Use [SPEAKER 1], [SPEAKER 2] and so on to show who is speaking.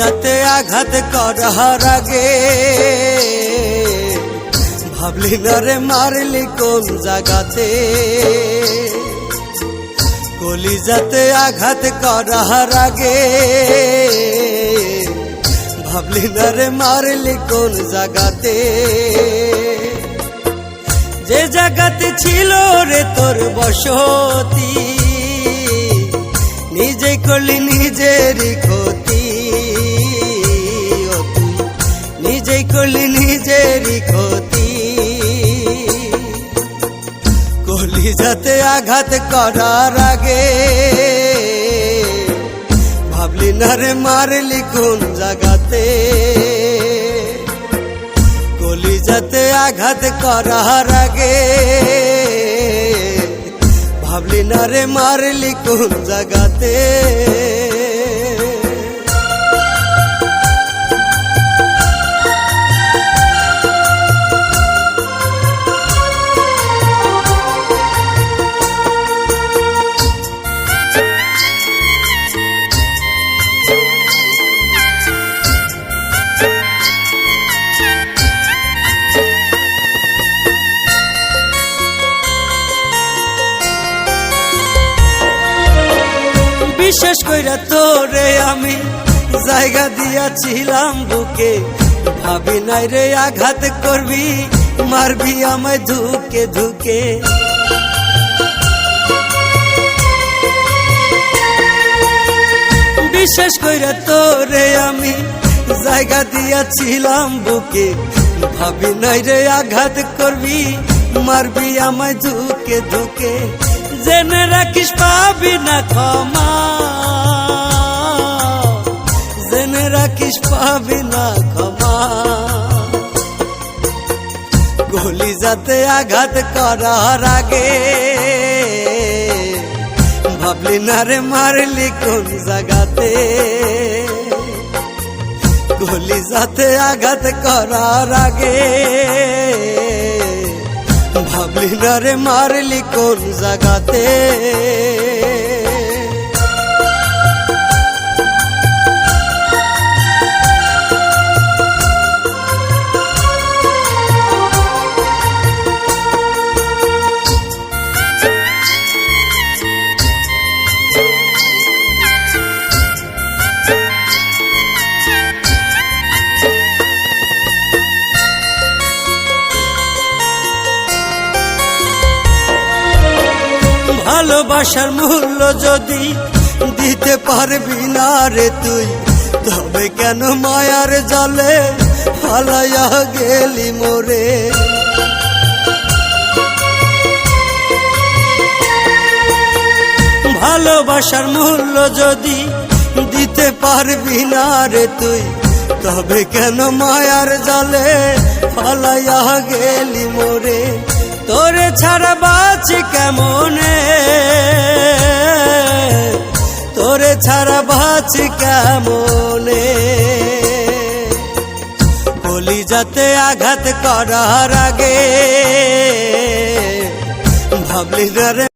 [SPEAKER 1] আঘাত করার আগে। ভাবলি না রে, মারলি কোন জায়গাতে কলিজাতে আঘাত করার আগে। ভাবলি না রে, মারলি কোন জায়গাতে যে জায়গাতে ছিল রে তোর বসতি, নিজে করলি কলি আঘাত করার আগে। ভাবলি না রে মারলি কোন জাগাতে গলি যাতে আঘাত করার আগে। ভাবলি না রে মারলি কোন জায়গাতে? বিশেষ কইরা তোরে আমি জায়গা দিয়াছিলাম বুকে। ভাবি নাই রে আঘাত করবি, মারবি আমায় ধুকে ধুকে। বিশেষ কইরা তোরে আমি জায়গা দিয়াছিলাম বুকে। ভাবি নাই রে আঘাত করবি, মারবি আমায় ধুকে ধুকে। জেনে রাখিস পাবি না ক্ষমা। রাখিস পাবি না ক্ষমা। গলি যাতে আঘাত করার আগে। ভাবলি না রে মারলি কোন জায়গাতে গলি যাতে আঘাত করার আগে। ভাবলি না রে মারলি কোন জায়গাতে ভালোবাসার মূল্য যদি দিতে পারবি না রে তুই, তবে কেন মায়ার জলে হালাইয়া গেলি মোরে? ভালোবাসার মূল্য যদি দিতে পারবি না রে তুই, তবে কেন মায়ার জলে ফালাইয়া গেলি মোরে? তোরে ছাড়া বাঁচি কেমনে? ছাড়া বাঁচি কেমনে? কলি যাতে আঘাত করার আগে ভাবলি না